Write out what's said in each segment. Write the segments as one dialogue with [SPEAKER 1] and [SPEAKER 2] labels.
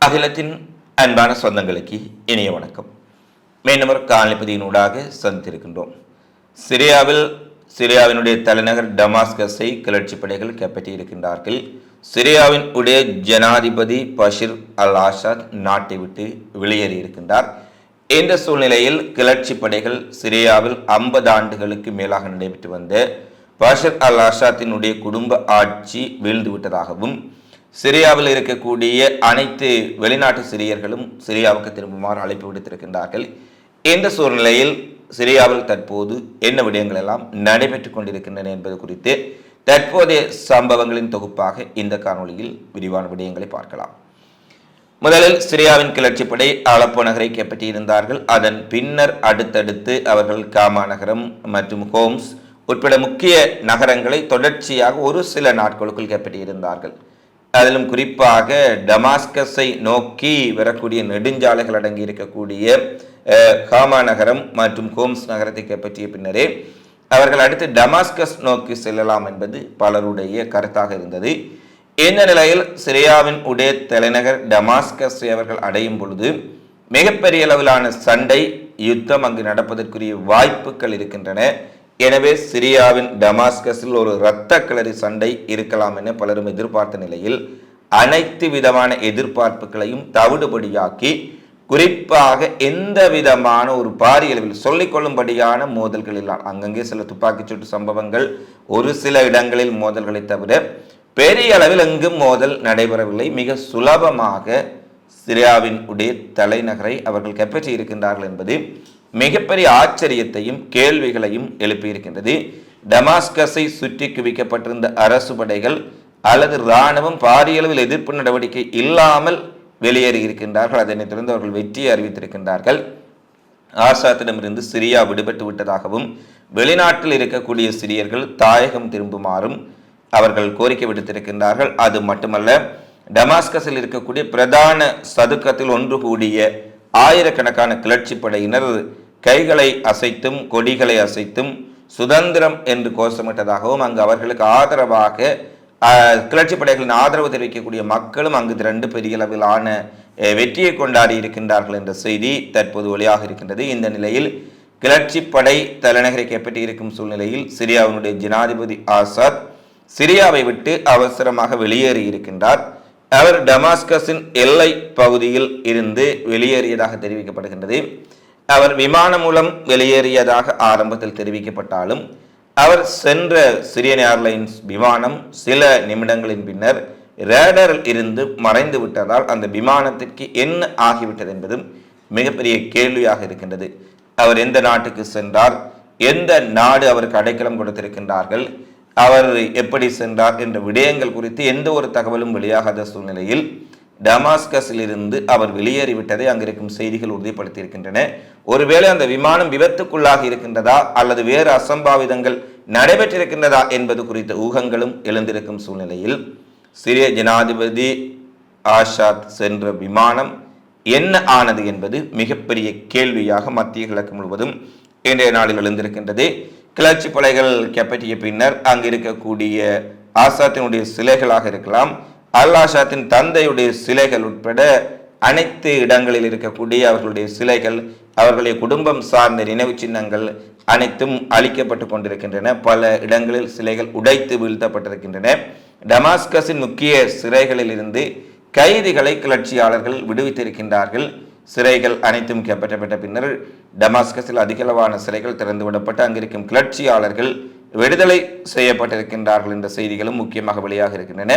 [SPEAKER 1] அகிலத்தின் அன்பான சொந்தங்களுக்கு இனிய வணக்கம். மீண்டும் ஒரு காலனிப்பதியினூடாக சந்தித்திருக்கின்றோம். சிரியாவில் சிரியாவினுடைய தலைநகர் டமாஸ்கஸை கிளர்ச்சி படைகள் கைப்பற்றியிருக்கின்றார்கள் சிரியாவின் உடைய ஜனாதிபதி பஷிர் அல் ஆசாத் நாட்டை விட்டு வெளியேறியிருக்கின்றார் இந்த சூழ்நிலையில் கிளர்ச்சி படைகள் சிரியாவில் ஐம்பது ஆண்டுகளுக்கு மேலாக நடைபெற்று வந்த பஷர் அல் ஆசாத்தினுடைய குடும்ப ஆட்சி வீழ்ந்து விட்டதாகவும் சிரியாவில் இருக்கக்கூடிய அனைத்து வெளிநாட்டு சிரியர்களும் சிரியாவுக்கு திரும்புமாறு அழைப்பு விடுத்திருக்கின்றார்கள். இந்த சூழ்நிலையில் சிரியாவில் தற்போது என்ன விடயங்கள் எல்லாம் நடைபெற்றுக் கொண்டிருக்கின்றன என்பது குறித்து தற்போதைய சம்பவங்களின் தொகுப்பாக இந்த காணொளியில் விரிவான விடயங்களை பார்க்கலாம். முதலில் சிரியாவின் கிளர்ச்சிப்படை அலப்போ நகரை கைப்பற்றியிருந்தார்கள். அதன் பின்னர் அடுத்தடுத்து அவர்கள் காமா நகரம் மற்றும் ஹோம்ஸ் உட்பட முக்கிய நகரங்களை தொடர்ச்சியாக ஒரு சில நாட்களுக்குள் கைப்பற்றியிருந்தார்கள். அதிலும் குறிப்பாக டமாஸ்கஸை நோக்கி வரக்கூடிய நெடுஞ்சாலைகள் அடங்கி இருக்கக்கூடிய ஹாமா காமா நகரம் மற்றும் ஹோம்ஸ் நகரத்தை கைப்பற்றிய பின்னரே அவர்கள் அடுத்து டமாஸ்கஸ் நோக்கி செல்லலாம் என்பது பலருடைய கருத்தாக இருந்தது. இந்த நிலையில் சிரியாவின் உடைய தலைநகர் டமாஸ்கஸ் அவர்கள் அடையும் பொழுது மிகப்பெரிய அளவிலான சண்டை யுத்தம் அங்கு நடப்பதற்குரிய வாய்ப்புகள் இருக்கின்றன. எனவே சிரியாவின் டமாஸ்கஸில் ஒரு இரத்த கிளறி சண்டை இருக்கலாம் என பலரும் எதிர்பார்த்த நிலையில் அனைத்து விதமான எதிர்பார்ப்புகளையும் தவிடுபடியாக்கி குறிப்பாக எந்த விதமான ஒரு பாரிய அளவில் சொல்லிக்கொள்ளும்படியான மோதல்கள் இல்லை அங்கங்கே சில துப்பாக்கிச்சூட்டு சம்பவங்கள் ஒரு சில இடங்களில் மோதல்களை தவிர பெரிய அளவில் எங்கும் மோதல் நடைபெறவில்லை. மிக சுலபமாக சிரியாவின் உடைய தலைநகரை அவர்கள் கைப்பற்றி இருக்கின்றார்கள் என்பது மிகப்பெரிய ஆச்சரியத்தையும் கேள்விகளையும் எழுப்பியிருக்கின்றது. டமாஸ்கஸை சுற்றி குவிக்கப்பட்டிருந்த அரசு படைகள் அல்லது இராணுவம் பாரிய அளவில் எதிர்ப்பு நடவடிக்கை இல்லாமல் வெளியேறி இருக்கின்றார்கள். அதனைத் தொடர்ந்து அவர்கள் வெற்றியை அறிவித்திருக்கின்றார்கள். ஆசாத்திடமிருந்து சிரியா விடுபட்டு விட்டதாகவும் வெளிநாட்டில் இருக்கக்கூடிய சிரியர்கள் தாயகம் திரும்புமாறும் அவர்கள் கோரிக்கை விடுத்திருக்கின்றார்கள். அது மட்டுமல்ல டமாஸ்கஸில் இருக்கக்கூடிய பிரதான சதுக்கத்தில் ஒன்று கூடிய ஆயிரக்கணக்கான கிளர்ச்சி படையினர் கைகளை அசைத்தும் கொடிகளை அசைத்தும் சுதந்திரம் என்று கோஷமிட்டதாகவும் அங்கு அவர்களுக்கு ஆதரவாக கிளர்ச்சி படைகளின் ஆதரவு தெரிவிக்கக்கூடிய மக்களும் அங்கு திரண்டு பெரிய அளவிலான வெற்றியை கொண்டாடி இருக்கின்றார்கள் என்ற செய்தி தற்போது ஒளியாக இருக்கின்றது. இந்த நிலையில் கிளர்ச்சி படை தலைநகரை கைப்பற்றி இருக்கும் சூழ்நிலையில் சிரியாவினுடைய ஜனாதிபதி ஆசாத் சிரியாவை விட்டு அவசரமாக வெளியேறி இருக்கின்றார். அவர் டமாஸ்கஸின் எல்லை பகுதியில் இருந்து வெளியேறியதாக தெரிவிக்கப்படுகின்றது. அவர் விமானம் மூலம் வெளியேறியதாக ஆரம்பத்தில் தெரிவிக்கப்பட்டாலும் அவர் சென்ற சிரியன் ஏர்லைன்ஸ் விமானம் சில நிமிடங்களின் பின்னர் ரேடரில் இருந்து மறைந்து விட்டதால் அந்த விமானத்திற்கு என்ன ஆகிவிட்டது என்பதும் மிகப்பெரிய கேள்வியாக இருக்கின்றது. அவர் எந்த நாட்டுக்கு சென்றார்? எந்த நாடு அவருக்கு அடைக்கலம் கொடுத்திருக்கின்றார்கள்? அவர் எப்படி சென்றார் என்ற விடயங்கள் குறித்து எந்த ஒரு தகவலும் வெளியாகாத சூழ்நிலையில் டமாஸ்கஸில் இருந்து அவர் வெளியேறிவிட்டதை அங்கிருக்கும் செய்திகள் உறுதிப்படுத்தியிருக்கின்றன. ஒருவேளை அந்த விமானம் விபத்துக்குள்ளாக இருக்கின்றதா அல்லது வேறு அசம்பாவிதங்கள் நடைபெற்றிருக்கின்றதா என்பது குறித்த ஊகங்களும் எழுந்திருக்கும் சூழ்நிலையில் சிரிய ஜனாதிபதி ஆஷாத் சென்ற விமானம் என்ன ஆனது என்பது மிகப்பெரிய கேள்வியாக மத்திய கிழக்கு முழுவதும் இன்றைய நாளில் எழுந்திருக்கின்றது. கிளர்ச்சி படைகள் கைப்பற்றிய பின்னர் அங்கு இருக்கக்கூடிய ஆசாத்தினுடைய சிலைகளாக இருக்கலாம் அல் ஆசாத்தின் தந்தையுடைய சிலைகள் உட்பட அனைத்து இடங்களில் இருக்கக்கூடிய அவர்களுடைய சிலைகள் அவர்களுடைய குடும்பம் சார்ந்த நினைவு சின்னங்கள் அனைத்தும் அழிக்கப்பட்டு கொண்டிருக்கின்றன. பல இடங்களில் சிலைகள் உடைத்து வீழ்த்தப்பட்டிருக்கின்றன. டமாஸ்கஸின் முக்கிய சிறைகளில் இருந்து கைதிகளை கிளர்ச்சியாளர்கள் விடுவித்திருக்கின்றார்கள். சிறைகள் அனைத்தும் கைப்பற்றப்பட்ட பின்னர் டமாஸ்கஸில் அதிகளவான சிறைகள் திறந்து விடப்பட்டு அங்கிருக்கும் கிளர்ச்சியாளர்கள் விடுதலை செய்யப்பட்டிருக்கின்றார்கள் என்ற செய்திகளும் முக்கியமாக வெளியாக இருக்கின்றன.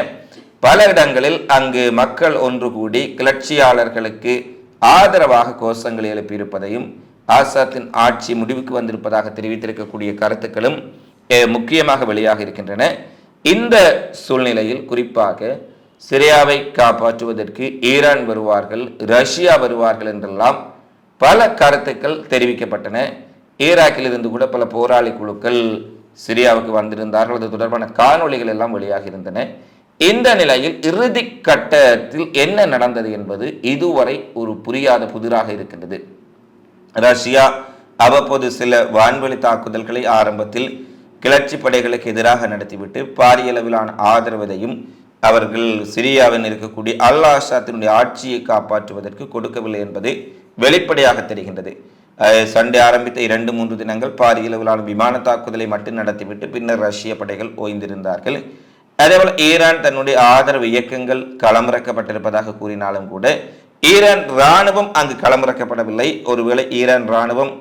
[SPEAKER 1] பல இடங்களில் அங்கு மக்கள் ஒன்று கூடி கிளர்ச்சியாளர்களுக்கு ஆதரவாக கோஷங்களை எழுப்பியிருப்பதையும் ஆசாத்தின் ஆட்சி முடிவுக்கு வந்திருப்பதாக தெரிவித்திருக்கக்கூடிய கருத்துக்களும் முக்கியமாக வெளியாக இருக்கின்றன. இந்த சூழ்நிலையில் குறிப்பாக சிரியாவை காப்பாற்றுவதற்கு ஈரான் வருவார்கள் ரஷ்யா வருவார்கள் என்றெல்லாம் பல கருத்துக்கள் தெரிவிக்கப்பட்டன. ஈராக்கில் இருந்து கூட பல போராளி குழுக்கள் சிரியாவுக்கு வந்திருந்தார்கள். அது தொடர்பான காணொளிகள் எல்லாம் வெளியாக இருந்தன இந்த நிலையில் இறுதி கட்டத்தில் என்ன நடந்தது என்பது இதுவரை ஒரு புரியாத புதிராக இருக்கின்றது. ரஷ்யா அவ்வப்போது சில வான்வெளி தாக்குதல்களை ஆரம்பத்தில் கிளர்ச்சி படைகளுக்கு எதிராக நடத்திவிட்டு பாரியளவிலான ஆதரவதையும் அவர்கள் சிரியாவில் இருக்கக்கூடிய அல் ஆசாத்தினுடைய ஆட்சியை காப்பாற்றுவதற்கு கொடுக்கவில்லை என்பது வெளிப்படையாக தெரிகின்றது. சண்டை ஆரம்பித்த இரண்டு மூன்று தினங்கள் பாரிய அளவிலான விமான தாக்குதலை மட்டும் நடத்திவிட்டு பின்னர் ரஷ்ய படைகள் ஓய்ந்திருந்தார்கள். அதேபோல் ஈரான் தன்னுடைய ஆதரவு இயக்கங்கள் களமிறக்கப்பட்டிருப்பதாக கூறினாலும் கூட ஈரான் ராணுவம் அங்கு களமிறக்கப்படவில்லை. ஒருவேளை ஈரான் இராணுவம்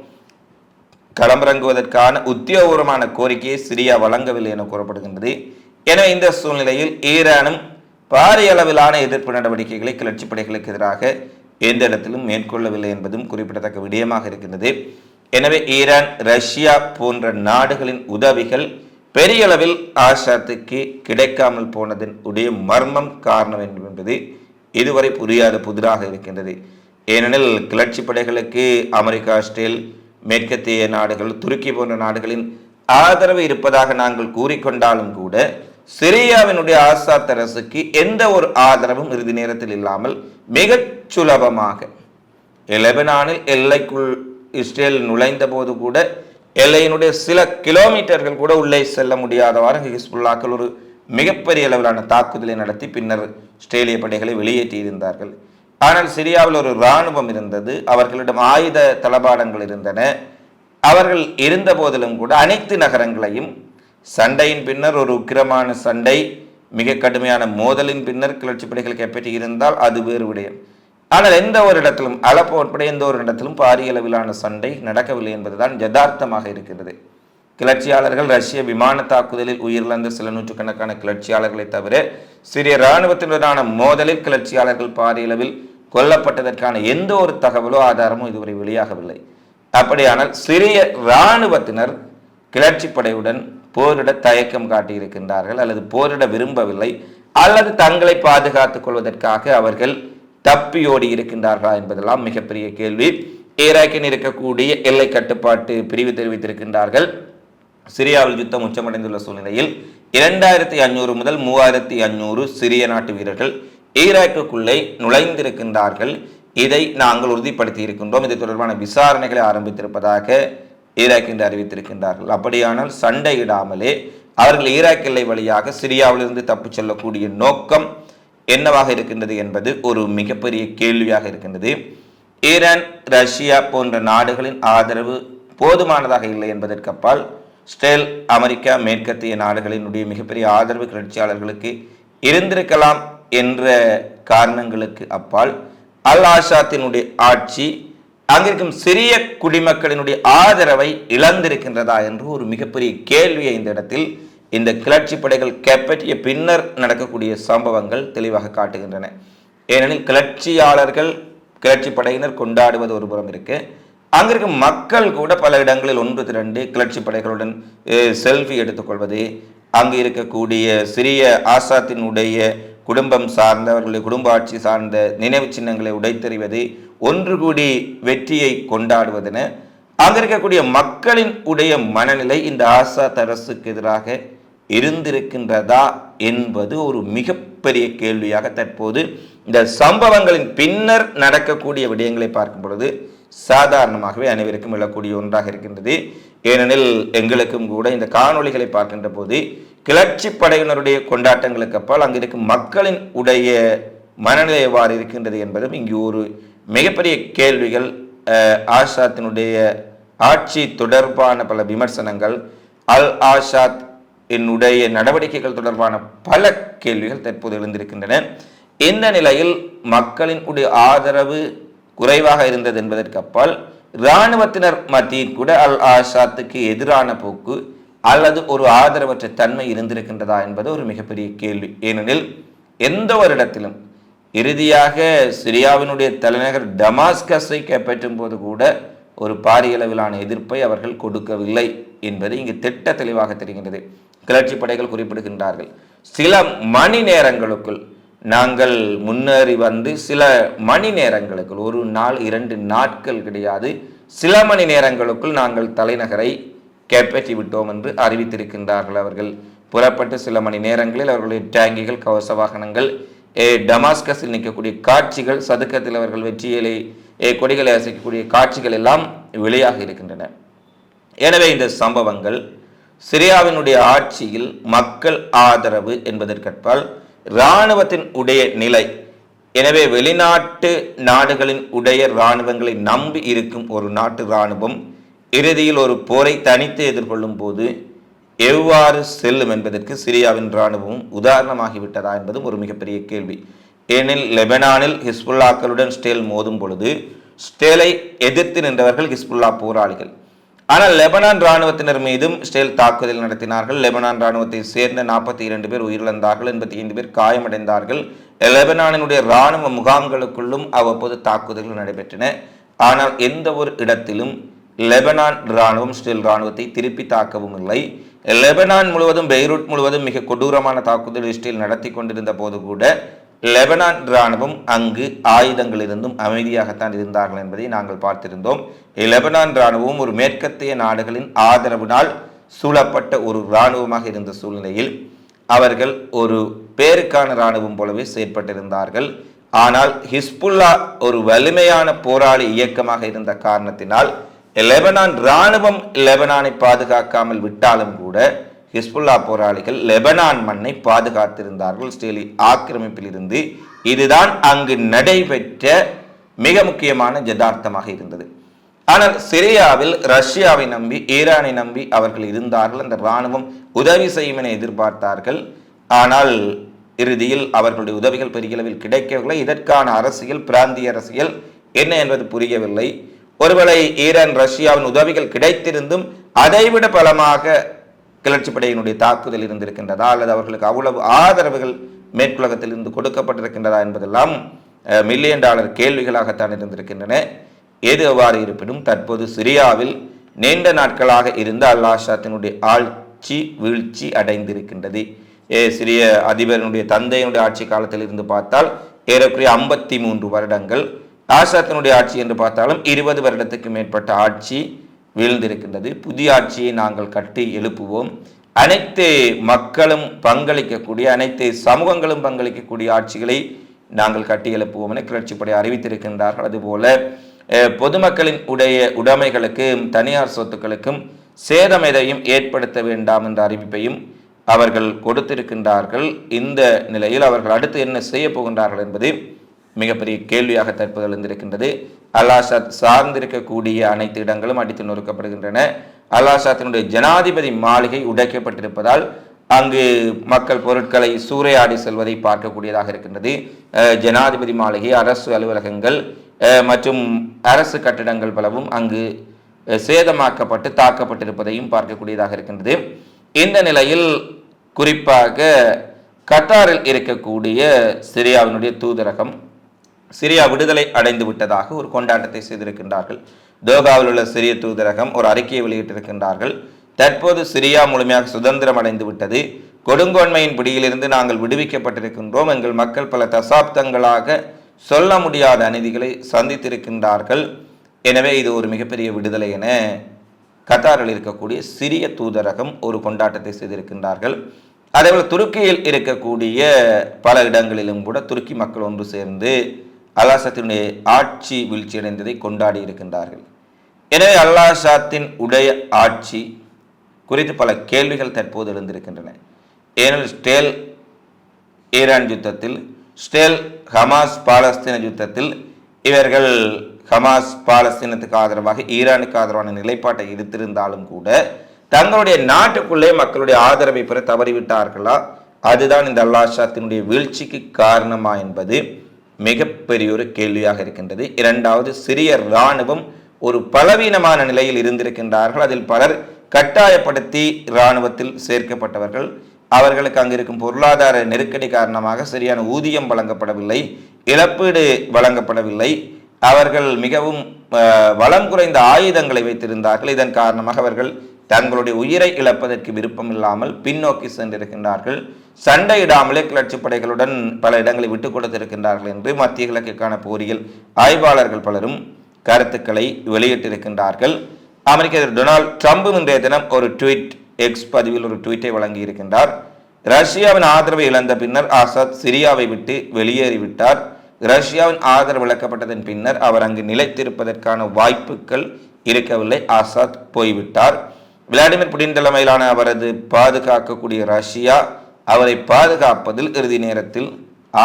[SPEAKER 1] களமிறங்குவதற்கான உத்தியோகபூர்வமான கோரிக்கையை சிரியா வழங்கவில்லை என கூறப்படுகின்றது. எனவே இந்த சூழ்நிலையில் ஈரானும் பாரிய அளவிலான எதிர்ப்பு நடவடிக்கைகளை கிளர்ச்சி படைகளுக்கு எதிராக எந்த இடத்திலும் மேற்கொள்ளவில்லை என்பதும் குறிப்பிடத்தக்க விடயமாக இருக்கின்றது. எனவே ஈரான் ரஷ்யா போன்ற நாடுகளின் உதவிகள் பெரிய அளவில் ஆஷாத்துக்கு கிடைக்காமல் போனதன் உடைய மர்மம் காரணம் என்பது இதுவரை புரியாத புதிராக இருக்கின்றது. ஏனெனில் கிளர்ச்சி படைகளுக்கு அமெரிக்கா ஆஸ்திரேல் மேற்கத்திய நாடுகள் துருக்கி போன்ற நாடுகளின் ஆதரவு இருப்பதாக நாங்கள் கூறிக்கொண்டாலும் கூட சிரியாவினுடைய ஆசாத் அரசுக்கு எந்த ஒரு ஆதரவும் இறுதி நேரத்தில் இல்லாமல் மிகச் சுலபமாக லெபனானில் எல்லைக்குள் இஸ்ரேல் நுழைந்த போது கூட எல்லையினுடைய சில கிலோமீட்டர்கள் கூட உள்ளே செல்ல முடியாதவாறு ஹிஸ்புல்லாக்கள் ஒரு மிகப்பெரிய அளவிலான தாக்குதலை நடத்தி பின்னர் ஆஸ்திரேலிய படைகளை வெளியேற்றியிருந்தார்கள். ஆனால் சிரியாவில் ஒரு இராணுவம் இருந்தது. அவர்களிடம் ஆயுத தளபாடங்கள் இருந்தன. அவர்கள் இருந்த போதிலும் கூட அனைத்து நகரங்களையும் சண்டையின் பின்னர் ஒரு உக்கிரமான சண்டை மிக கடுமையான மோதலின் பின்னர் கிளர்ச்சி படைகள் கைப்பற்றி இருந்தால் அது வேறு விடயம். ஆனால் எந்த ஒரு இடத்திலும் அலப்போ உட்பட எந்த ஒரு இடத்திலும் பாரிய அளவிலான சண்டை நடக்கவில்லை என்பதுதான் யதார்த்தமாக இருக்கிறது. கிளர்ச்சியாளர்கள் ரஷ்ய விமான தாக்குதலில் உயிரிழந்த சில நூற்றுக்கணக்கான கிளர்ச்சியாளர்களை தவிர சிறிய இராணுவத்தினரான மோதலில் கிளர்ச்சியாளர்கள் பாரிய அளவில் கொல்லப்பட்டதற்கான எந்த ஒரு தகவலோ ஆதாரமோ இதுவரை வெளியாகவில்லை. அப்படியானால் சிறிய இராணுவத்தினர் கிளர்ச்சி படையுடன் போரிட தயக்கம் காட்டியிருக்கின்றார்கள் அல்லது போரிட விரும்பவில்லை அல்லது தங்களை பாதுகாத்துக் கொள்வதற்காக அவர்கள் தப்பியோடி இருக்கின்றார்களா என்பதெல்லாம் மிகப்பெரிய கேள்வி. ஈராக்கில் இருக்கக்கூடிய எல்லை கட்டுப்பாட்டு பிரிவு தெரிவித்திருக்கின்றார்கள். சிரியாவில் யுத்தம் உச்சமடைந்துள்ள சூழ்நிலையில் இரண்டாயிரத்தி அஞ்சூறு முதல் மூவாயிரத்தி அஞ்சூறு சிரிய நாட்டு வீரர்கள் ஈராக்குக்குள்ளே நுழைந்திருக்கின்றார்கள். இதை நாங்கள் உறுதிப்படுத்தி இருக்கின்றோம் இது தொடர்பான விசாரணைகளை ஆரம்பித்திருப்பதாக ஈராக் என்று அறிவித்திருக்கின்றார்கள். அப்படியானால் சண்டையிடாமலே அவர்கள் ஈராக் எல்லை வழியாக சிரியாவிலிருந்து தப்பிச் செல்லக்கூடிய நோக்கம் என்னவாக இருக்கின்றது என்பது ஒரு மிகப்பெரிய கேள்வியாக இருக்கின்றது. ஈரான் ரஷ்யா போன்ற நாடுகளின் ஆதரவு போதுமானதாக இல்லை என்பதற்கு அப்பால் ஸ்டேல் அமெரிக்கா மேற்கத்திய நாடுகளினுடைய மிகப்பெரிய ஆதரவு கிளர்ச்சியாளர்களுக்கு இருந்திருக்கலாம் என்ற காரணங்களுக்கு அப்பால் அல் ஆஷாத்தினுடைய ஆட்சி அங்கிருக்கும் சிறிய குடிமக்களினுடைய ஆதரவை இழந்திருக்கின்றதா என்று ஒரு மிகப்பெரிய கேள்வியை இந்த இடத்தில் இந்த கிளர்ச்சி படைகள் கைப்பற்றிய பின்னர் நடக்கக்கூடிய சம்பவங்கள் தெளிவாக காட்டுகின்றன. ஏனெனில் கிளர்ச்சியாளர்கள் கிளர்ச்சி படையினர் கொண்டாடுவது ஒரு புறம் இருக்கு. அங்கிருக்கும் மக்கள் கூட பல இடங்களில் ஒன்று திரண்டு கிளர்ச்சி படைகளுடன் செல்ஃபி எடுத்துக்கொள்வது அங்கு இருக்கக்கூடிய சிறிய ஆசாத்தினுடைய குடும்பம் சார்ந்த அவர்களுடைய குடும்ப ஆட்சி சார்ந்த நினைவு சின்னங்களை உடைத்தெறிவது ஒன்று கூடி வெற்றியை கொண்டாடுவதென அங்க இருக்கக்கூடிய மக்களின் உடைய மனநிலை இந்த ஆசாத் அரசுக்கு எதிராக இருந்திருக்கின்றதா என்பது ஒரு மிகப்பெரிய கேள்வியாக தற்போது இந்த சம்பவங்களின் பின்னர் நடக்கக்கூடிய விடயங்களை பார்க்கும் பொழுது சாதாரணமாகவே அனைவருக்கும் எழக்கூடிய ஒன்றாக இருக்கின்றது. ஏனெனில் எங்களுக்கும் கூட இந்த காணொளிகளை பார்க்கின்ற போது கிளர்ச்சி படையினருடைய கொண்டாட்டங்களுக்கு அப்பால் அங்கு இருக்கும் மக்களின் உடைய மனநிலை எவ்வாறு இருக்கின்றது என்பதும் இங்கு ஒரு மிகப்பெரிய கேள்விகள் ஆஷாத்தினுடைய ஆட்சி தொடர்பான பல விமர்சனங்கள் அல் ஆஷாத் என்னுடைய நடவடிக்கைகள் தொடர்பான பல கேள்விகள் தற்போது எழுந்திருக்கின்றன. இந்த நிலையில் மக்களின் உடைய ஆதரவு குறைவாக இருந்தது என்பதற்கு அப்பால் இராணுவத்தினர் மத்தியில் கூட அல் ஆஷாத்துக்கு எதிரான போக்கு அல்லது ஒரு ஆதரவற்ற தன்மை இருந்திருக்கின்றதா என்பது ஒரு மிகப்பெரிய கேள்வி. ஏனெனில் எந்த ஒரு இடத்திலும் இறுதியாக சிரியாவினுடைய தலைநகர் டமாஸ்கஸை கைப்பற்றும் போது கூட ஒரு பாரிய அளவிலான எதிர்ப்பை அவர்கள் கொடுக்கவில்லை என்பது இங்கு திட்ட தெளிவாக தெரிகின்றது. கிளர்ச்சி படைகள் குறிப்பிடுகின்றார்கள். சில மணி நேரங்களுக்குள் நாங்கள் முன்னேறி வந்து சில மணி நேரங்களுக்குள் ஒரு நாள் இரண்டு நாட்கள் கிடையாது சில மணி நேரங்களுக்குள் நாங்கள் தலைநகரை கைப்பற்றி விட்டோம் என்று அறிவித்திருக்கின்றார்கள் அவர்கள். புறப்பட்டு சில மணி நேரங்களில் அவர்களுடைய டேங்கிகள் கவச வாகனங்கள் ஏ, டமாஸ்கஸில் நிற்கக்கூடிய காட்சிகள் சதுக்கத்தில் அவர்கள் வெற்றியலை ஏ, கொடிகளை அசைக்கக்கூடிய காட்சிகள் எல்லாம் வெளியாக இருக்கின்றன. எனவே இந்த சம்பவங்கள் சிரியாவினுடைய ஆட்சியில் மக்கள் ஆதரவு என்பதற்கற்பால் இராணுவத்தின் உடைய நிலை. எனவே வெளிநாட்டு நாடுகளின் உடைய இராணுவங்களை நம்பி இருக்கும் ஒரு நாட்டு இராணுவம் இறுதியில் ஒரு போரை தனித்து எதிர்கொள்ளும் போது எவ்வாறு செல்லும் என்பதற்கு சிரியாவின் இராணுவம் உதாரணமாகிவிட்டதா என்பதும் ஒரு மிகப்பெரிய கேள்வி. ஏனெனில் லெபனானில் ஹிஸ்புல்லாக்களுடன் ஸ்டேல் மோதும் பொழுது ஸ்டேலை எதிர்த்து நின்றவர்கள் ஹிஸ்புல்லா போராளிகள். ஆனால் லெபனான் இராணுவத்தினர் மீதும் ஸ்டேல் தாக்குதல் நடத்தினார்கள். லெபனான் இராணுவத்தை சேர்ந்த நாற்பத்தி இரண்டு பேர் உயிரிழந்தார்கள். எண்பத்தி ஐந்து பேர் காயமடைந்தார்கள். லெபனானினுடைய இராணுவ முகாம்களுக்குள்ளும் அவ்வப்போது தாக்குதல்கள் நடைபெற்றன. ஆனால் எந்த ஒரு இடத்திலும் லெபனான் இராணுவம் ஸ்டில் இராணுவத்தை திருப்பி தாக்கவும் இல்லை. லெபனான் முழுவதும் பெய்ரூட் முழுவதும் மிக கொடூரமான தாக்குதல் இஸ்ரேல் நடத்தி கொண்டிருந்த போது கூட லெபனான் இராணுவம் அங்கு ஆயுதங்கள் இருந்தும் அமைதியாகத்தான் இருந்தார்கள் என்பதை நாங்கள் பார்த்திருந்தோம். லெபனான் இராணுவம் ஒரு மேற்கத்திய நாடுகளின் ஆதரவினால் சூழப்பட்ட ஒரு இராணுவமாக இருந்த சூழ்நிலையில் அவர்கள் ஒரு பேருக்கான இராணுவம் போலவே செயற்பட்டிருந்தார்கள். ஆனால் ஹிஸ்புல்லா ஒரு வலிமையான போராளி இயக்கமாக இருந்த காரணத்தினால் லெபனான் இராணுவம் லெபனானை பாதுகாக்காமல் விட்டாலும் கூட ஹிஸ்புல்லா போராளிகள் லெபனான் மண்ணை பாதுகாத்திருந்தார்கள். ஸ்டேலி ஆக்கிரமிப்பில் இருந்து இதுதான் அங்கு நடைபெற்ற மிக முக்கியமான ஜதார்த்தமாக இருந்தது. ஆனால் சிரியாவில் ரஷ்யாவை நம்பி ஈரானை நம்பி அவர்கள் இருந்தார்கள். அந்த இராணுவம் உதவி செய்யும் என எதிர்பார்த்தார்கள். ஆனால் இறுதியில் அவர்களுடைய உதவிகள் பெரிய அளவில் கிடைக்கவில்லை. இதற்கான அரசியல் பிராந்திய அரசியல் என்ன என்பது புரியவில்லை. ஒருவேளை ஈரான் ரஷ்யாவின் உதவிகள் கிடைத்திருந்தும் அதைவிட பலமாக கிளர்ச்சி படையினுடைய தாக்குதல் இருந்திருக்கின்றதா அல்லது அவர்களுக்கு அவ்வளவு ஆதரவுகள் மேற்குலகத்தில் இருந்து கொடுக்கப்பட்டிருக்கின்றதா என்பதெல்லாம் மில்லியன் டாலர் கேள்விகளாகத்தான் இருந்திருக்கின்றன. எது எவ்வாறு இருப்பினும் தற்போது சிரியாவில் நீண்ட நாட்களாக இருந்த அல்லாஷாத்தினுடைய ஆட்சி வீழ்ச்சி அடைந்திருக்கின்றது. ஏ சிறிய அதிபரனுடைய தந்தையினுடைய ஆட்சி காலத்தில் இருந்து பார்த்தால் ஏறக்குறைய ஐம்பத்தி மூன்று வருடங்கள் ஆசாத்தினுடைய ஆட்சி என்று பார்த்தாலும் இருபது வருடத்துக்கு மேற்பட்ட ஆட்சி வீழ்ந்திருக்கின்றது. புதிய ஆட்சியை நாங்கள் கட்டி எழுப்புவோம். அனைத்து மக்களும் பங்களிக்கக்கூடிய அனைத்து சமூகங்களும் பங்களிக்கக்கூடிய ஆட்சிகளை நாங்கள் கட்டி எழுப்புவோம் என கிளர்ச்சிப்படை அறிவித்திருக்கின்றார்கள். அதுபோல பொதுமக்களின் உடைய உடைமைகளுக்கும் தனியார் சொத்துக்களுக்கும் சேதம் எதையும் ஏற்படுத்த வேண்டாம் என்ற அறிவிப்பையும் அவர்கள் கொடுத்திருக்கின்றார்கள். இந்த நிலையில் அவர்கள் அடுத்து என்ன செய்ய போகின்றார்கள் என்பது மிகப்பெரிய கேள்வியாக தற்போது எழுந்திருக்கின்றது. அல்லாஷாத் சார்ந்திருக்கக்கூடிய அனைத்து இடங்களும் அடித்து நொறுக்கப்படுகின்றன. அல்லாஷாத்தினுடைய ஜனாதிபதி மாளிகை உடைக்கப்பட்டிருப்பதால் அங்கு மக்கள் பொருட்களை சூறையாடி செல்வதை பார்க்கக்கூடியதாக இருக்கின்றது. ஜனாதிபதி மாளிகை அரசு அலுவலகங்கள் மற்றும் அரசு கட்டிடங்கள் பலவும் அங்கு சேதமாக்கப்பட்டு தாக்கப்பட்டிருப்பதையும் பார்க்கக்கூடியதாக இருக்கின்றது. இந்த நிலையில் குறிப்பாக கத்தாரில் இருக்கக்கூடிய சிரியாவினுடைய தூதரகம் சிரியா விடுதலை அடைந்து விட்டதாக ஒரு கொண்டாட்டத்தை செய்திருக்கின்றார்கள். தோகாவில் உள்ள சிரிய தூதரகம் ஒரு அறிக்கையை வெளியிட்டிருக்கின்றார்கள். தற்போது சிரியா முழுமையாக சுதந்திரம் அடைந்து விட்டது. கொடுங்கோன்மையின் பிடியிலிருந்து நாங்கள் விடுவிக்கப்பட்டிருக்கின்றோம் எங்கள் மக்கள் பல தசாப்தங்களாக சொல்ல முடியாத அநீதிகளை சந்தித்திருக்கின்றார்கள். எனவே இது ஒரு மிகப்பெரிய விடுதலை என கத்தாரில் இருக்கக்கூடிய சிறிய தூதரகம் ஒரு கொண்டாட்டத்தை செய்திருக்கின்றார்கள். அதேபோல் துருக்கியில் இருக்கக்கூடிய பல இடங்களிலும் கூட துருக்கி மக்கள் ஒன்று சேர்ந்து அல்லாசத்தினுடைய ஆட்சி வீழ்ச்சியடைந்ததை கொண்டாடி இருக்கின்றார்கள். எனவே அல்லாசாத்தின் உடைய ஆட்சி குறித்து பல கேள்விகள் தற்போது எழுந்திருக்கின்றன. ஏனெனில் ஸ்டேல் ஈரான் யுத்தத்தில் ஸ்டேல் ஹமாஸ் பாலஸ்தீன யுத்தத்தில் இவர்கள் ஹமாஸ் பாலஸ்தீனத்துக்கு ஆதரவாக ஈரானுக்கு ஆதரவான நிலைப்பாட்டை எடுத்திருந்தாலும் கூட தங்களுடைய நாட்டுக்குள்ளே மக்களுடைய ஆதரவை பெற தவறிவிட்டார்களா? அதுதான் இந்த அல்லாஷாத்தினுடைய வீழ்ச்சிக்கு காரணமா என்பது மிகப்பெரிய ஒரு கேள்வியாக இருக்கின்றது. இரண்டாவது சிறிய இராணுவம் ஒரு பலவீனமான நிலையில் இருந்திருக்கின்றார்கள். அதில் பலர் கட்டாயப்படுத்தி இராணுவத்தில் சேர்க்கப்பட்டவர்கள். அவர்களுக்கு அங்கு இருக்கும் பொருளாதார நெருக்கடி காரணமாக சரியான ஊதியம் வழங்கப்படவில்லை இழப்பீடு வழங்கப்படவில்லை. அவர்கள் மிகவும் வளம் குறைந்த ஆயுதங்களை வைத்திருந்தார்கள். இதன் காரணமாக அவர்கள் தங்களுடைய உயிரை இழப்பதற்கு விருப்பம் இல்லாமல் பின்னோக்கி சென்றிருக்கின்றார்கள். சண்டையிடாமலே கிளர்ச்சி படைகளுடன் பல இடங்களை விட்டுக் கொடுத்திருக்கின்றார்கள் என்று மத்திய கிழக்குக்கான போரியில் ஆய்வாளர்கள் பலரும் கருத்துக்களை வெளியிட்டிருக்கின்றார்கள். அமெரிக்க டொனால்ட் ட்ரம்பும் இன்றைய தினம் ஒரு ட்வீட் எக்ஸ் பதிவில் ஒரு ட்வீட்டை வழங்கியிருக்கின்றார். ரஷ்யாவின் ஆதரவை இழந்த பின்னர் ஆசாத் சிரியாவை விட்டு வெளியேறிவிட்டார். ரஷ்யாவின் ஆதரவு விளக்கப்பட்டதன் பின்னர் அவர் அங்கு நிலைத்திருப்பதற்கான வாய்ப்புகள் இருக்கவில்லை. ஆசாத் போய்விட்டார். விளாடிமிர் புடின் தலைமையிலான அவரது பாதுகாக்கக்கூடிய ரஷ்யா அவரை பாதுகாப்பதில் இறுதி நேரத்தில்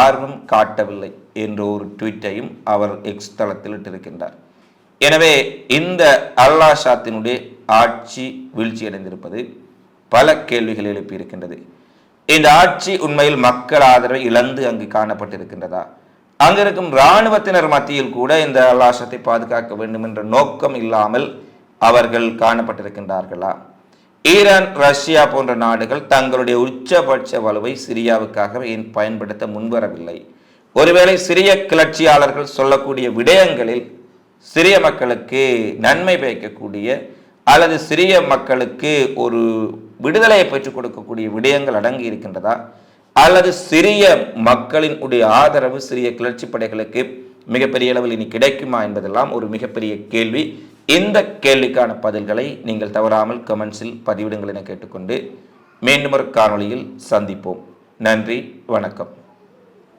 [SPEAKER 1] ஆர்வம் காட்டவில்லை என்ற ஒரு ட்வீட்டையும் அவர் எக்ஸ் தளத்தில் இட்டிருக்கின்றார். எனவே இந்த அல்லாஷாத்தினுடைய ஆட்சி வீழ்ச்சியடைந்திருப்பது பல கேள்விகள் எழுப்பியிருக்கின்றது. இந்த ஆட்சி உண்மையில் மக்கள் ஆதரவை இழந்து அங்கு காணப்பட்டிருக்கின்றதா? அங்கிருக்கும் இராணுவத்தினர் மத்தியில் கூட இந்த அல்லாஷத்தை பாதுகாக்க வேண்டும் என்ற நோக்கம் இல்லாமல் அவர்கள் காணப்பட்டிருக்கின்றார்களா? ஈரான் ரஷ்யா போன்ற நாடுகள் தங்களுடைய உச்சபட்ச வலுவை சிரியாவுக்காக ஏன் பயன்படுத்த முன்வரவில்லை? ஒருவேளை சிறிய கிளர்ச்சியாளர்கள் சொல்லக்கூடிய விடயங்களில் சிறிய மக்களுக்கு நன்மை பயக்கக்கூடிய அல்லது சிறிய மக்களுக்கு ஒரு விடுதலையை பெற்றுக் கொடுக்கக்கூடிய விடயங்கள் அடங்கி இருக்கின்றதா? அல்லது சிறிய மக்களின் உடைய ஆதரவு சிறிய கிளர்ச்சி படைகளுக்கு மிகப்பெரிய அளவில் இனி கிடைக்குமா என்பதெல்லாம் ஒரு மிகப்பெரிய கேள்வி. இந்த கேள்விக்கான பதில்களை நீங்கள் தவறாமல் கமெண்ட்ஸில் பதிவிடுங்கள் என கேட்டுக்கொண்டு மீண்டும் ஒரு காணொளியில் சந்திப்போம். நன்றி வணக்கம்.